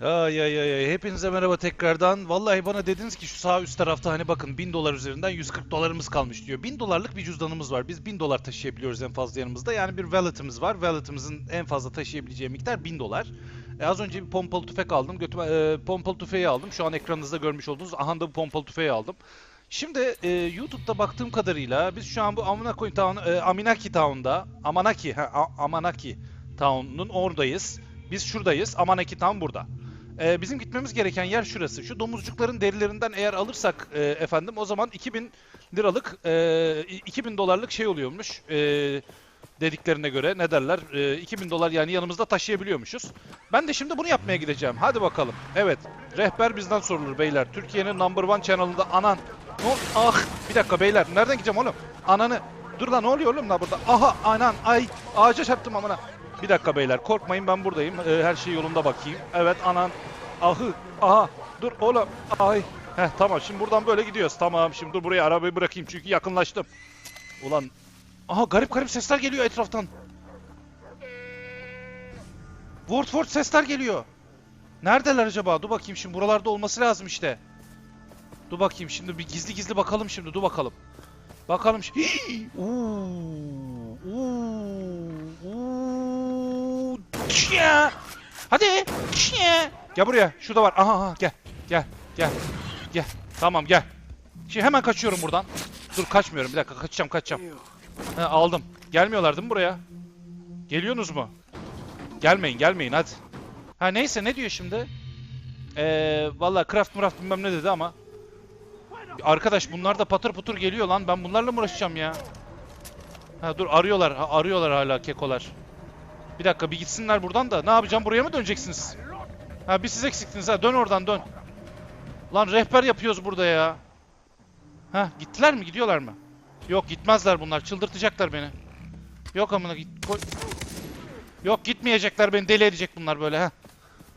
Ay ay ay ay. Hepinize merhaba tekrardan. Vallahi bana dediniz ki şu sağ üst tarafta hani bakın 1000 dolar üzerinden 140 dolarımız kalmış diyor. 1000 dolarlık bir cüzdanımız var. Biz 1000 dolar taşıyabiliyoruz en fazla yanımızda. Yani bir wallet'ımız var. Wallet'ımızın en fazla taşıyabileceği miktar 1000 dolar. E, az önce bir pompalı tüfek aldım. Götüme, e, pompalı tüfeği aldım. Şu an ekranınızda görmüş olduğunuz aha da bu pompalı tüfeği aldım. Şimdi e, YouTube'da baktığım kadarıyla biz şu an bu Amanaki Town, e, Aminaki Town'da, Amanaki, ha, Amanaki Town'un oradayız. Biz şuradayız. Amanaki Town burada. Ee, bizim gitmemiz gereken yer şurası. Şu domuzcukların derilerinden eğer alırsak e, efendim o zaman 2000 liralık e, 2000 dolarlık şey oluyormuş. E, dediklerine göre ne derler? E, 2000 dolar yani yanımızda taşıyabiliyormuşuz. Ben de şimdi bunu yapmaya gideceğim. Hadi bakalım. Evet. Rehber bizden sorulur beyler. Türkiye'nin number one channel'ında anan. Ne ol- Ah bir dakika beyler. Nereden gideceğim oğlum? Ananı. Dur lan ne oluyor oğlum la burada? Aha anan ay ağaca çarptım amına. Bir dakika beyler korkmayın ben buradayım. Ee, her şey yolunda bakayım. Evet anan. Ahı. Aha. Dur oğlum. Ay. Heh tamam şimdi buradan böyle gidiyoruz. Tamam şimdi dur buraya arabayı bırakayım çünkü yakınlaştım. Ulan. Aha garip garip sesler geliyor etraftan. Word Word sesler geliyor. Neredeler acaba? Dur bakayım şimdi buralarda olması lazım işte. Dur bakayım şimdi bir gizli gizli bakalım şimdi. Dur bakalım. Bakalım şimdi. Uuu. Uuu. Hadi. Çiya. Gel buraya. Şurada var. Aha, aha gel. Gel. Gel. Gel. Tamam gel. Şimdi hemen kaçıyorum buradan. Dur kaçmıyorum. Bir dakika kaçacağım kaçacağım. He, aldım. Gelmiyorlar değil mi buraya? Geliyorsunuz mu? Gelmeyin gelmeyin hadi. Ha neyse ne diyor şimdi? Eee valla craft muraft bilmem ne dedi ama. Arkadaş bunlar da patır putur geliyor lan. Ben bunlarla mı uğraşacağım ya? Ha dur arıyorlar. Ha, arıyorlar hala kekolar. Bir dakika bir gitsinler buradan da. Ne yapacağım? Buraya mı döneceksiniz? Ha bir siz eksiktiniz ha. Dön oradan dön. Lan rehber yapıyoruz burada ya. Ha gittiler mi? Gidiyorlar mı? Yok gitmezler bunlar. Çıldırtacaklar beni. Yok amına git. Koy. Yok gitmeyecekler beni. Deli edecek bunlar böyle ha.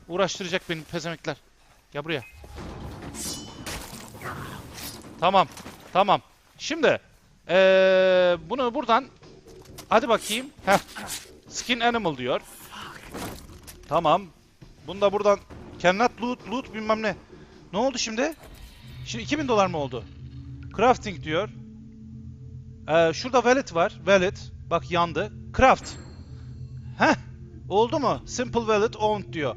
Uğraştıracak beni pezemekler. Gel buraya. Tamam. Tamam. Şimdi eee bunu buradan hadi bakayım. Heh. Skin animal diyor. Tamam. Bunu da buradan cannot loot loot bilmem ne. Ne oldu şimdi? Şimdi 2000 dolar mı oldu? Crafting diyor. Ee, şurada wallet var. Wallet. Bak yandı. Craft. Heh. Oldu mu? Simple wallet owned diyor.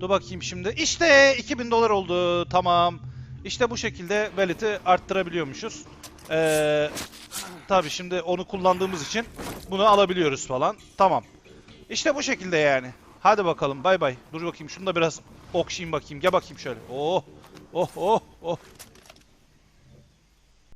Dur bakayım şimdi. İşte 2000 dolar oldu. Tamam. İşte bu şekilde wallet'i arttırabiliyormuşuz. Ee, tabii şimdi onu kullandığımız için bunu alabiliyoruz falan. Tamam. İşte bu şekilde yani. Hadi bakalım bay bay. Dur bakayım şunu da biraz okşayayım bakayım. Gel bakayım şöyle. Oh. Oh oh oh.